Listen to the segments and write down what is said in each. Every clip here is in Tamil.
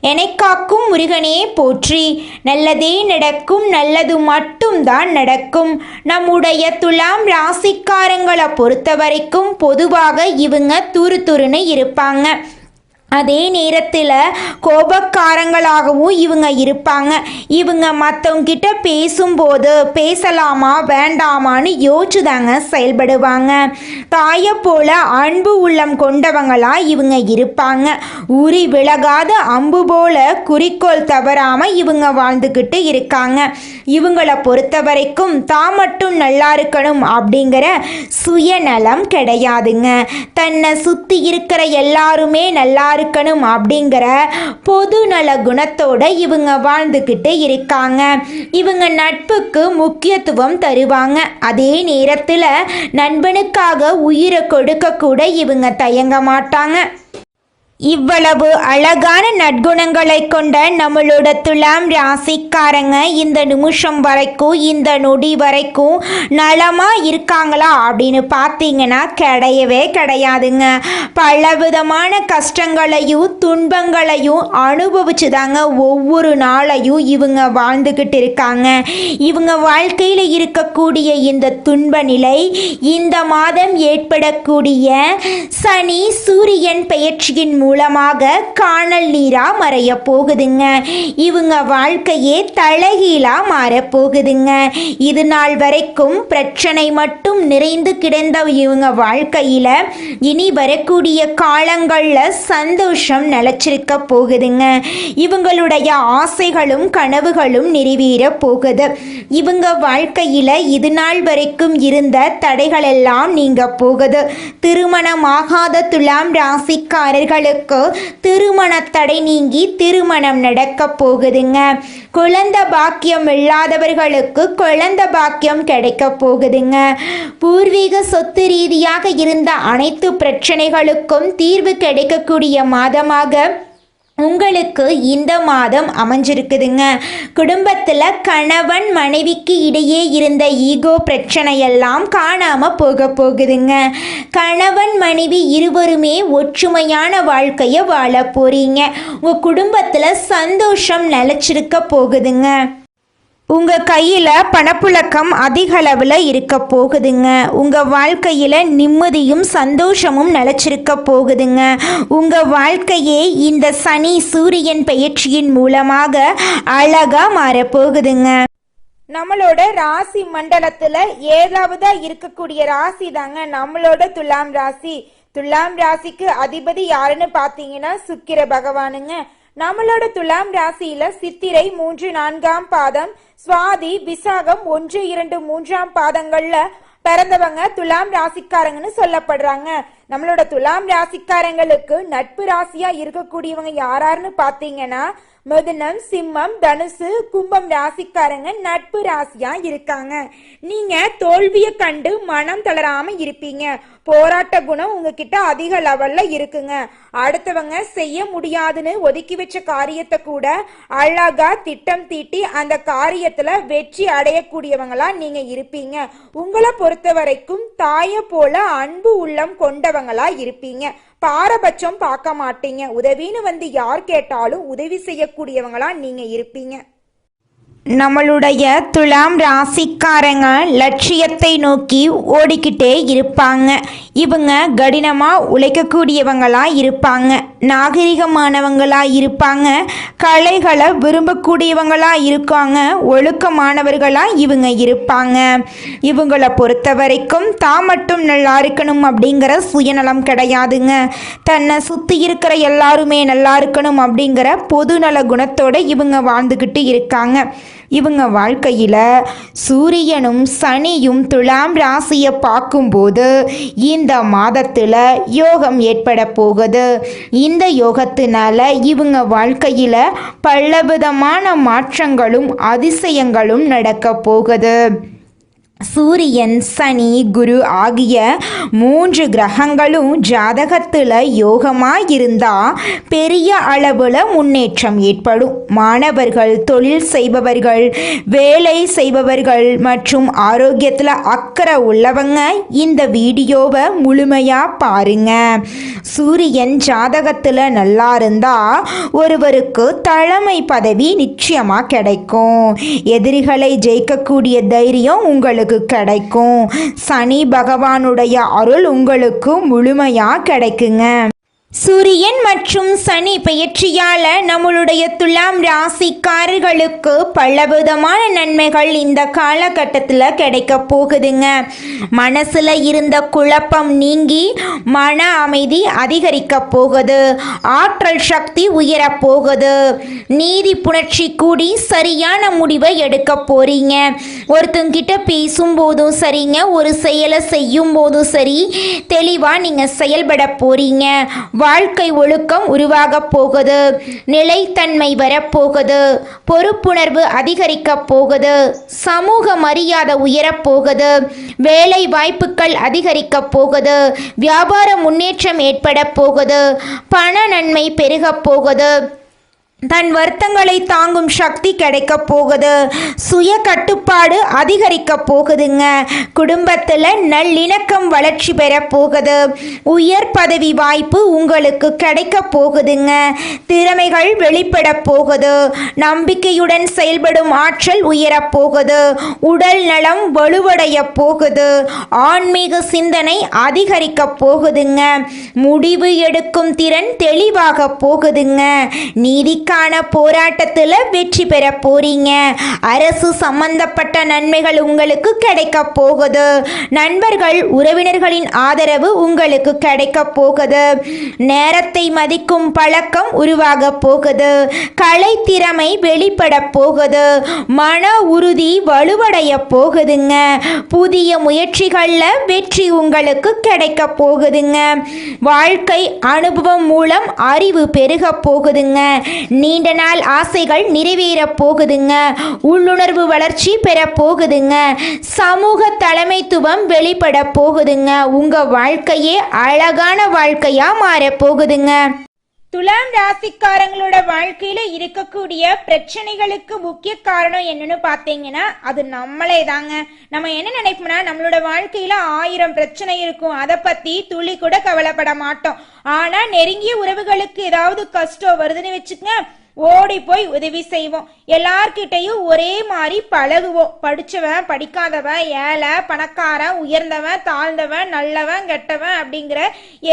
எனக்காக்கும் முருகனே போற்றி. நல்லதே நடக்கும் நல்லது மட்டும்தான் நடக்கும். நம்முடைய துலாம் ராசிக்காரங்களை பொறுத்த வரைக்கும் பொதுவாக இவங்க துரு துருன்னு இருப்பாங்க. அதே நேரத்தில் கோபக்காரங்களாகவும் இவங்க இருப்பாங்க. இவங்க மற்றவங்கிட்ட பேசும்போது பேசலாமா வேண்டாமான்னு யோசிச்சுதாங்க செயல்படுவாங்க. தாயை போல அன்பு உள்ளம் கொண்டவங்களா இவங்க இருப்பாங்க. உரி விலகாத அம்பு போல குறிக்கோள் தவறாமல் இவங்க வாழ்ந்துக்கிட்டு இருக்காங்க. இவங்கள பொறுத்த வரைக்கும் தான் மட்டும் நல்லா இருக்கணும் அப்படிங்கிற சுயநலம் கிடையாதுங்க. தன்னை சுற்றி இருக்கிற எல்லாருமே நல்லா இருக்கணும் அப்படிங்கிற பொது நல குணத்தோட இவங்க வாழ்ந்துக்கிட்டு இருக்காங்க. இவங்க நட்புக்கு முக்கியத்துவம் தருவாங்க. அதே நேரத்தில் நண்பனுக்காக உயிரை கொடுக்க கூட இவங்க தயங்க மாட்டாங்க. இவ்வளவு அழகான நற்குணங்களை கொண்ட நம்மளோட துலாம் ராசிக்காரங்க இந்த நிமிஷம் வரைக்கும் இந்த நொடி வரைக்கும் நலமாக இருக்காங்களா அப்படின்னு பார்த்தீங்கன்னா கிடையவே கிடையாதுங்க. பலவிதமான கஷ்டங்களையும் துன்பங்களையும் அனுபவிச்சு தாங்க ஒவ்வொரு நாளையும் இவங்க வாழ்ந்துக்கிட்டு இருக்காங்க. இவங்க வாழ்க்கையில் இருக்கக்கூடிய இந்த துன்ப நிலை இந்த மாதம் ஏற்படக்கூடிய சனி சூரியன் பெயர்ச்சியின் மூலமாக காணல் நீரா மறைய போகுதுங்க. இவங்க வாழ்க்கையே தலைகீழா மாற போகுதுங்க. இது நாள் வரைக்கும் பிரச்சனை மட்டும் நிறைந்து கிடந்த இவங்க வாழ்க்கையில இனி வரக்கூடிய காலங்களில் சந்தோஷம் நிலச்சிருக்க போகுதுங்க. இவங்களுடைய ஆசைகளும் கனவுகளும் நிறைவேற போகுது. இவங்க வாழ்க்கையில இது நாள் வரைக்கும் இருந்த தடைகள் எல்லாம் நீங்க போகுது. திருமணமாகாத துலாம் ராசிக்காரர்களுக்கு திருமண தடை நீங்கி திருமணம் நடக்க போகுதுங்க. குழந்தை பாக்கியம் இல்லாதவர்களுக்கு குழந்தை பாக்கியம் கிடைக்க போகுதுங்க. பூர்வீக சொத்து ரீதியாக இருந்த அனைத்து பிரச்சனைகளுக்கும் தீர்வு கிடைக்கக்கூடிய மாதமாக உங்களுக்கு இந்த மாதம் அமைஞ்சிருக்குதுங்க. குடும்பத்தில் கணவன் மனைவிக்கு இடையே இருந்த ஈகோ பிரச்சனையெல்லாம் காணாமல் போக போகுதுங்க. கணவன் மனைவி இருவருமே ஒற்றுமையான வாழ்க்கையை வாழ போகிறீங்க உங்கள் குடும்பத்தில் சந்தோஷம் நிலச்சிருக்க போகுதுங்க. உங்கள் கையில் பணப்புழக்கம் அதிக அளவில் இருக்க போகுதுங்க. உங்கள் வாழ்க்கையில் நிம்மதியும் சந்தோஷமும் நிலச்சிருக்க போகுதுங்க. உங்கள் வாழ்க்கையே இந்த சனி சூரியன் பயிற்சியின் மூலமாக அழகாக மாறப்போகுதுங்க நம்மளோட ராசி மண்டலத்தில் ஏழாவதா இருக்கக்கூடிய ராசி தாங்க நம்மளோட துலாம் ராசி. துலாம் ராசிக்கு அதிபதி யாருன்னு பார்த்தீங்கன்னா சுக்கிர பகவானுங்க. நம்மளோட துலாம் ராசியில சித்திரை மூன்று நான்காம் பாதம் சுவாதி விசாகம் ஒன்று இரண்டு மூன்றாம் பாதங்கள்ல பிறந்தவங்க துலாம் ராசிக்காரங்கன்னு சொல்லப்படுறாங்க. நம்மளோட துலாம் ராசிக்காரங்களுக்கு நட்பு ராசியா இருக்கக்கூடியவங்க யாராருன்னு பாத்தீங்கன்னா மிதுனம் சிம்மம் தனுசு கும்பம் ராசிக்காரங்க நட்பு ராசியா இருக்காங்க. நீங்க தோல்வியை கண்டு மனம் தளராம இருப்பீங்க. போராட்ட குணம் உங்ககிட்ட அதிக லெவல்ல இருக்குங்க. அடுத்தவங்க செய்ய முடியாதுன்னு ஒதுக்கி வச்ச காரியத்தை கூட அழகா திட்டம் தீட்டி அந்த காரியத்துல வெற்றி அடையக்கூடியவங்களா நீங்க இருப்பீங்க. உங்களை பொறுத்த வரைக்கும் தாய போல அன்பு உள்ளம் கொண்டவங்களா இருப்பீங்க. பாரபட்சம் பார்க்க மாட்டீங்க. உதவின்னு வந்து யார் கேட்டாலும் உதவி செய்யக்கூடியவங்களா நீங்க இருப்பீங்க. நம்மளுடைய துலாம் ராசிக்காரங்க லட்சியத்தை நோக்கி ஓடிக்கிட்டே இருப்பாங்க. இவங்க கடினமாக உழைக்கக்கூடியவங்களாக இருப்பாங்க. நாகரிகமானவங்களாக இருப்பாங்க. கலைகளை விரும்பக்கூடியவங்களாக இருக்காங்க. ஒழுக்கமானவர்களாக இவங்க இருப்பாங்க. இவங்களை பொறுத்த வரைக்கும் தான் மட்டும் நல்லா இருக்கணும் அப்படிங்கிற சுயநலம் கிடையாதுங்க. தன்னை சுற்றி இருக்கிற எல்லாருமே நல்லா இருக்கணும் அப்படிங்கிற பொதுநல குணத்தோடு இவங்க வாழ்ந்துக்கிட்டு இருக்காங்க. இவங்க வாழ்க்கையில் சூரியனும் சனியும் துலாம் ராசியை பார்க்கும்போது இந்த மாதத்தில் யோகம் ஏற்பட போகுது. இந்த யோகத்தினால இவங்க வாழ்க்கையில் பலவிதமான மாற்றங்களும் அதிசயங்களும் நடக்க போகுது. சூரியன் சனி குரு ஆகிய மூன்று கிரகங்களும் ஜாதகத்தில் யோகமாக இருந்தால் பெரிய அளவில் முன்னேற்றம் ஏற்படும். மாணவர்கள் தொழில் செய்பவர்கள் வேலை செய்பவர்கள் மற்றும் ஆரோக்கியத்தில் அக்கறை உள்ளவங்க இந்த வீடியோவை முழுமையாக பாருங்க. சூரியன் ஜாதகத்தில் நல்லா இருந்தால் ஒருவருக்கு தலைமை பதவி நிச்சயமாக கிடைக்கும். எதிரிகளை ஜெயிக்கக்கூடிய தைரியம் உங்களுக்கு கிடைக்கும். சனி பகவானுடைய அருள் உங்களுக்கு முழுமையாக கிடைக்குங்க. சூரியன் மற்றும் சனி பெயர்ச்சியால நம்மளுடைய துலாம் ராசிக்காரர்களுக்கு பலவிதமான நன்மைகள் இந்த காலகட்டத்தில் கிடைக்க போகுதுங்க. மனசுல இருந்த குழப்பம் நீங்கி மன அமைதி அதிகரிக்க போகுது. ஆற்றல் சக்தி உயரப் போகுது. நீதி புணர்ச்சி கூடி சரியான முடிவை எடுக்க போறீங்க. ஒருத்தங்கிட்ட பேசும்போதும் சரிங்க ஒரு செயலை செய்யும் போதும் சரி தெளிவாக நீங்கள் செயல்பட போறீங்க. வாழ்க்கை ஒழுக்கம் உருவாகப் போகுது. நிலைத்தன்மை வரப்போகுது பொறுப்புணர்வு அதிகரிக்கப் போகுது. சமூக மரியாதை உயரப் போகுது. வேலை வாய்ப்புகள் அதிகரிக்கப் போகுது. வியாபார முன்னேற்றம் ஏற்பட போகுது. பண நன்மை பெருகப் போகுது. தன் வருத்தங்களை தாங்கும் சக்தி கிடைக்க போகுது. சுய கட்டுப்பாடு அதிகரிக்க போகுதுங்க. குடும்பத்தில் நல்லிணக்கம் வளர்ச்சி பெற போகுது. உயர் பதவி வாய்ப்பு உங்களுக்கு கிடைக்க போகுதுங்க. திறமைகள் வெளிப்பட போகுது. நம்பிக்கையுடன் செயல்படும் ஆற்றல் உயரப் போகுது. உடல் நலம் வலுவடைய போகுது. ஆன்மீக சிந்தனை அதிகரிக்க போகுதுங்க. முடிவு எடுக்கும் திறன் தெளிவாக போகுதுங்க. நீதி நீதிக்கான போராட்டத்தில் வெற்றி பெற போறீங்க. அரசு சம்பந்தப்பட்ட நன்மைகள் உங்களுக்கு கிடைக்க போகுது. நண்பர்கள் உறவினர்களின் ஆதரவு உங்களுக்கு கிடைக்க போகுது. நேரத்தை மதிக்கும் பழக்கம் உருவாக போகுது. கலை திறமை வெளிப்பட போகுது. மன உறுதி வலுவடைய போகுதுங்க. புதிய முயற்சிகளில் வெற்றி உங்களுக்கு கிடைக்க போகுதுங்க. வாழ்க்கை அனுபவம் மூலம் அறிவு பெருக போகுதுங்க. நீண்ட நாள் ஆசைகள் நிறைவேற போகுதுங்க. உள்ளுணர்வு வளர்ச்சி பெற போகுதுங்க. சமூக தலைமைத்துவம் வெளிப்பட போகுதுங்க. உங்க வாழ்க்கையே அழகான வாழ்க்கையா மாற போகுதுங்க. துலாம் ராசிக்காரங்களோட வாழ்க்கையில இருக்கக்கூடிய பிரச்சனைகளுக்கு முக்கிய காரணம் என்னன்னு பாத்தீங்கன்னா அது நம்மளே தாங்க நம்ம என்ன நினைப்போம்னா நம்மளோட வாழ்க்கையில ஆயிரம் பிரச்சனை இருக்கும். அதை பத்தி துளி கூட கவலைப்பட மாட்டோம். ஆனா நெருங்கிய உறவுகளுக்கு ஏதாவது கஷ்டம் வருதுன்னு வச்சுக்கங்க ஓடி போய் உதவி செய்வோம். எல்லார்கிட்டையும் ஒரே மாதிரி பழகுவோம். படிச்சவன் படிக்காதவன் ஏழை பணக்காரன் உயர்ந்தவன் தாழ்ந்தவன் நல்லவன் கெட்டவன் அப்படிங்கிற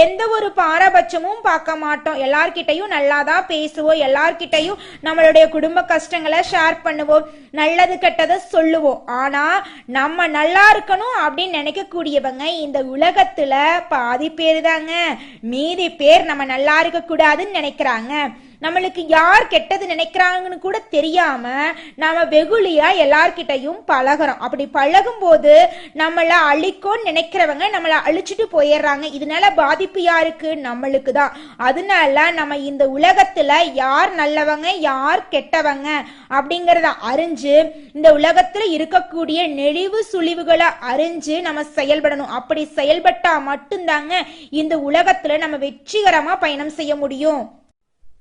எந்த ஒரு பாரபட்சமும் பார்க்க மாட்டோம். எல்லார்கிட்டையும் நல்லா தான் பேசுவோம். எல்லார்கிட்டையும் நம்மளுடைய குடும்ப கஷ்டங்களை ஷேர் பண்ணுவோம். நல்லது கெட்டதை சொல்லுவோம். ஆனா நம்ம நல்லா இருக்கணும் அப்படின்னு நினைக்கக்கூடியவங்க இந்த உலகத்துல பாதி பேர் தாங்க. மீதி பேர் நம்ம நல்லா இருக்க கூடாதுன்னு நினைக்கிறாங்க. நம்மளுக்கு யார் கெட்டது நினைக்கிறாங்கன்னு கூட தெரியாம நாம வெகுளியா எல்லார்கிட்டையும் பழகிறோம். அப்படி பழகும் போது நம்மளை அழிக்கும்னு நினைக்கிறவங்க நம்மளை அழிச்சிட்டு போயிடுறாங்க. இதனால பாதிப்பு யாருக்கு? நம்மளுக்கு தான். அதனால நம்ம இந்த உலகத்துல யார் நல்லவங்க யார் கெட்டவங்க அப்படிங்கிறத அறிஞ்சு இந்த உலகத்துல இருக்கக்கூடிய நெளிவு சுழிவுகளை அறிஞ்சு நம்ம செயல்படணும். அப்படி செயல்பட்டா மட்டும்தாங்க இந்த உலகத்துல நம்ம வெற்றிகரமா பயணம் செய்ய முடியும்.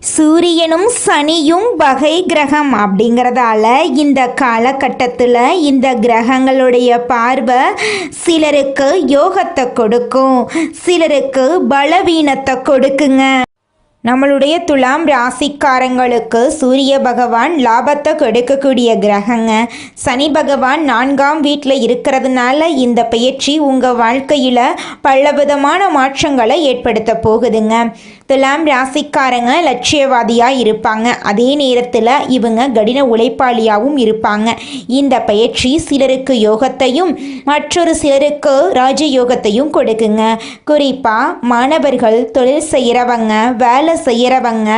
சூரியனும் சனியும் வகை கிரகம் அப்படிங்கிறதால இந்த காலகட்டத்தில் இந்த கிரகங்களுடைய பார்வை சிலருக்கு யோகத்தை கொடுக்கும் சிலருக்கு பலவீனத்தை கொடுக்குங்க. நம்மளுடைய துலாம் ராசிக்காரங்களுக்கு சூரிய பகவான் லாபத்தை கொடுக்கக்கூடிய கிரகங்க. சனி பகவான் நான்காம் வீட்டில் இருக்கிறதுனால இந்த பயிற்சி உங்கள் வாழ்க்கையில் பலவிதமான மாற்றங்களை ஏற்படுத்த போகுதுங்க. துலாம் ராசிக்காரங்க லட்சியவாதியாக இருப்பாங்க. அதே நேரத்தில் இவங்க கடின உழைப்பாளியாகவும் இருப்பாங்க. இந்த பயிற்சி சிலருக்கு யோகத்தையும் மற்றொரு சிலருக்கு ராஜயோகத்தையும் கொடுக்குங்க. குறிப்பாக மாணவர்கள் தொழில் செய்கிறவங்க வேலை செய்கிறவங்க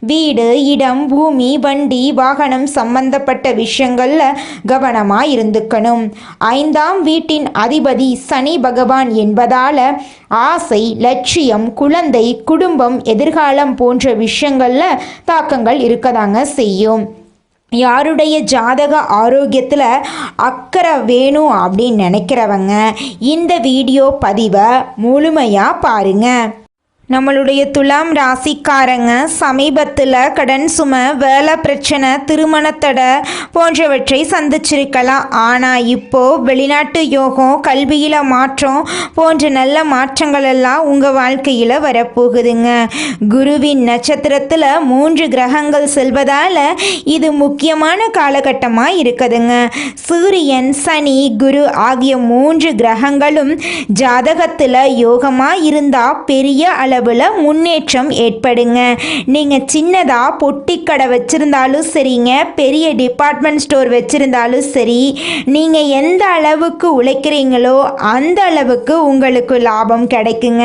வீடு இடம் பூமி வண்டி வாகனம் சம்பந்தப்பட்ட விஷயங்களில் கவனமாக இருந்துக்கணும். ஐந்தாம் வீட்டின் அதிபதி சனி பகவான் என்பதால் ஆசை லட்சியம் குழந்தை குடும்பம் எதிர்காலம் போன்ற விஷயங்களில் தாக்கங்கள் இருக்கதாங்க செய்யும். யாருடைய ஜாதக ஆரோக்கியத்தில் அக்கறை வேணும் அப்படின்னு நினைக்கிறவங்க இந்த வீடியோ பதிவை முழுமையாக பாருங்கள் நம்மளுடைய துலாம் ராசிக்காரங்க சமீபத்தில் கடன் சுமை வேலை பிரச்சனை திருமணத்தடை போன்றவற்றை சந்திச்சிருக்கலாம். ஆனால் இப்போது வெளிநாட்டு யோகம் கல்வியில் மாற்றம் போன்ற நல்ல மாற்றங்கள் எல்லாம் உங்கள் வாழ்க்கையில் வரப்போகுதுங்க. குருவின் நட்சத்திரத்தில் மூன்று கிரகங்கள் செல்வதால் இது முக்கியமான காலகட்டமாக இருக்குதுங்க. சூரியன் சனி குரு ஆகிய மூன்று கிரகங்களும் ஜாதகத்தில் யோகமாக இருந்தால் பெரிய அளவு அளவில் முன்னேற்றம் ஏற்படுங்க. நீங்கள் சின்னதாக பொட்டி கடை வச்சுருந்தாலும் சரிங்க பெரிய டிபார்ட்மெண்ட் ஸ்டோர் வச்சுருந்தாலும் சரி நீங்கள் எந்த அளவுக்கு உழைக்கிறீங்களோ அந்த அளவுக்கு உங்களுக்கு லாபம் கிடைக்குங்க.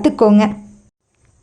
கற்றுக்கோங்க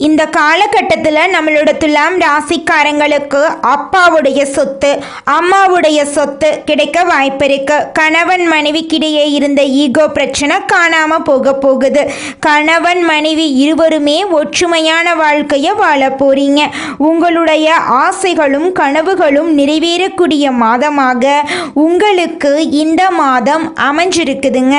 இந்த காலகட்டத்தில் நம்மளோட துலாம் ராசிக்காரங்களுக்கு அப்பாவுடைய சொத்து அம்மாவுடைய சொத்து கிடைக்க வாய்ப்பு இருக்கு. கணவன் மனைவிக்கிடையே இருந்த ஈகோ பிரச்சனை காணாம போக போகுது. கணவன் மனைவி இருவருமே ஒற்றுமையான வாழ்க்கையை வாழ போறீங்க. உங்களுடைய ஆசைகளும் கனவுகளும் நிறைவேறக்கூடிய மாதமாக உங்களுக்கு இந்த மாதம் அமைஞ்சிருக்குதுங்க.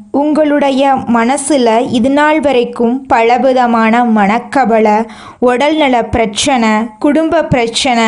உங்களுடைய மனசில் இது நாள் வரைக்கும் பலவிதமான மனக்கவலை உடல்நல பிரச்சனை குடும்ப பிரச்சனை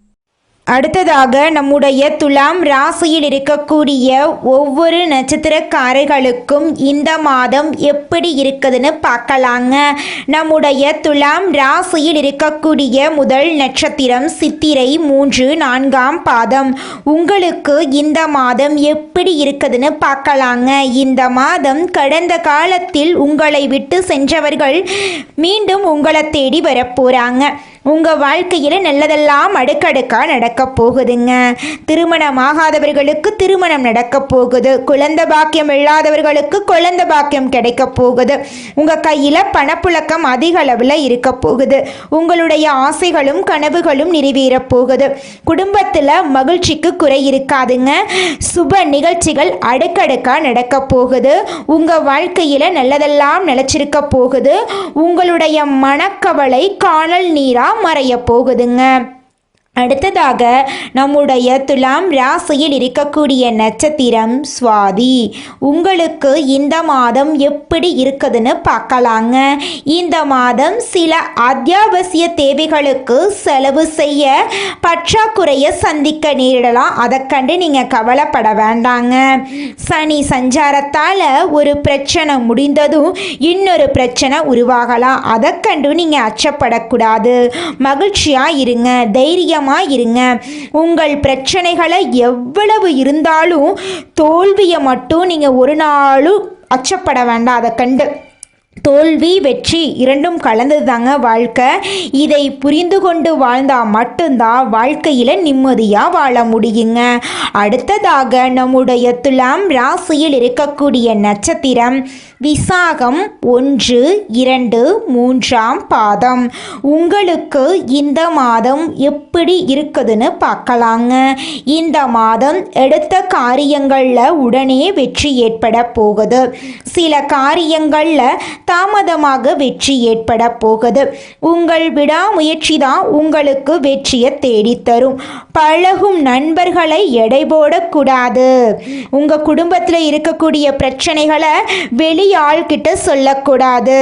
அடுத்ததாக நம்முடைய துலாம் ராசியில் இருக்கக்கூடிய ஒவ்வொரு நட்சத்திரக்காரர்களுக்கும் இந்த மாதம் எப்படி இருக்குதுன்னு பார்க்கலாங்க. நம்முடைய துலாம் ராசியில் இருக்கக்கூடிய முதல் நட்சத்திரம் சித்திரை மூன்று நான்காம் பாதம். உங்களுக்கு இந்த மாதம் எப்படி இருக்குதுன்னு பார்க்கலாங்க. இந்த மாதம் கடந்த காலத்தில் உங்களை விட்டு சென்றவர்கள் மீண்டும் உங்களை தேடி வரப்போகிறாங்க உங்கள் வாழ்க்கையில் நல்லதெல்லாம் அடுக்கடுக்காக நடக்க போகுதுங்க. திருமணம் ஆகாதவர்களுக்கு திருமணம் நடக்க போகுது. குழந்தை பாக்கியம் இல்லாதவர்களுக்கு குழந்தை பாக்கியம் கிடைக்க போகுது. உங்கள் கையில் பணப்புழக்கம் அதிக அளவில் இருக்க போகுது. உங்களுடைய ஆசைகளும் கனவுகளும் நிறைவேறப் போகுது. குடும்பத்தில் மகிழ்ச்சிக்கு குறை இருக்காதுங்க. சுப நிகழ்ச்சிகள் அடுக்கடுக்காக நடக்க போகுது. உங்கள் வாழ்க்கையில் நல்லதெல்லாம் நிலச்சிருக்க போகுது. உங்களுடைய மனக்கவலை காணல் நீரா மறைய போகுதுங்க. அடுத்ததாக நம்முடைய துலாம் ராசியில் இருக்கக்கூடிய நட்சத்திரம் சுவாதி. உங்களுக்கு இந்த மாதம் எப்படி இருக்குதுன்னு பார்க்கலாங்க. இந்த மாதம் சில அத்தியாவசிய தேவைகளுக்கு செலவு செய்ய பற்றாக்குறையை சந்திக்க நேரிடலாம். அதை கண்டு நீங்கள் கவலைப்பட வேண்டாங்க. சனி சஞ்சாரத்தால் ஒரு பிரச்சனை முடிந்ததும் இன்னொரு பிரச்சனை உருவாகலாம். அதை கண்டு நீங்கள் அச்சப்படக்கூடாது. மகிழ்ச்சியாக இருங்க. தைரியம் இருங்க உங்கள் பிரச்சனைகளை எவ்வளவு இருந்தாலும் தோல்வியை மட்டும் நீங்கள் ஒரு நாளும் அச்சப்பட வேண்டாம். அதை கண்டு தோல்வி வெற்றி இரண்டும் கலந்தது தாங்க வாழ்க்கை. இதை புரிந்து கொண்டு வாழ்ந்தால் மட்டும்தான் வாழ்க்கையில் நிம்மதியாக வாழ முடியுங்க. அடுத்ததாக நம்முடைய துலாம் ராசியில் இருக்கக்கூடிய நட்சத்திரம் விசாகம் ஒன்று இரண்டு மூன்றாம் பாதம். உங்களுக்கு இந்த மாதம் எப்படி இருக்குதுன்னு பார்க்கலாங்க. இந்த மாதம் எடுத்த காரியங்களில் உடனே வெற்றி ஏற்பட போகுது. சில காரியங்களில் தாமதமாக வெற்றி ஏற்பட போகுது. உங்கள் விடாமுயற்சி தான் உங்களுக்கு வெற்றியை தேடித்தரும் பழகும் நண்பர்களை எடை போடக்கூடாது. உங்கள் குடும்பத்தில் இருக்கக்கூடிய பிரச்சனைகளை வெளியாள்கிட்ட சொல்லக்கூடாது.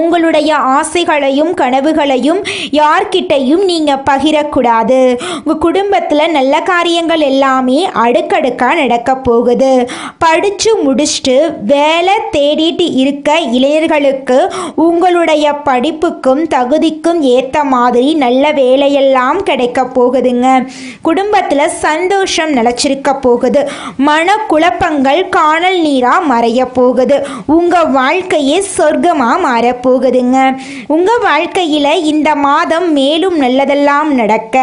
உங்களுடைய ஆசைகளையும் கனவுகளையும் யார்கிட்டையும் நீங்கள் பகிரக்கூடாது. உங்கள் குடும்பத்தில் நல்ல காரியங்கள் எல்லாமே அடுக்கடுக்காக நடக்க போகுது. படித்து முடிச்சுட்டு வேலை தேடிட்டு இருக்க இளைஞர்களுக்கு உங்களுடைய படிப்புக்கும் தகுதிக்கும் ஏற்ற மாதிரி நல்ல வேலையெல்லாம் கிடைக்க போகுதுங்க. குடும்பத்தில் சந்தோஷம் நிலச்சிருக்க போகுது. மன குழப்பங்கள் காணல் நீராக மறைய போகுது. உங்கள் வாழ்க்கையே சொர்க்கமாக மாற போகுதுங்க உங்கள் வாழ்க்கையில் இந்த மாதம் மேலும் நல்லதெல்லாம் நடக்க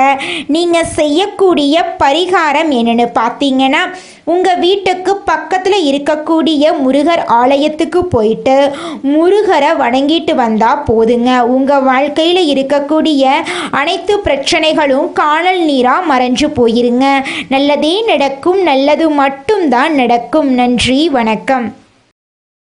நீங்கள் செய்யக்கூடிய பரிகாரம் என்னென்னு பார்த்தீங்கன்னா உங்கள் வீட்டுக்கு பக்கத்தில் இருக்கக்கூடிய முருகர் ஆலயத்துக்கு போயிட்டு முருகரை வணங்கிட்டு வந்தால் போதுங்க. உங்கள் வாழ்க்கையில் இருக்கக்கூடிய அனைத்து பிரச்சனைகளும் காணல் நீராக மறைஞ்சு போயிருங்க. நல்லதே நடக்கும் நல்லது மட்டும்தான் நடக்கும். நன்றி வணக்கம்.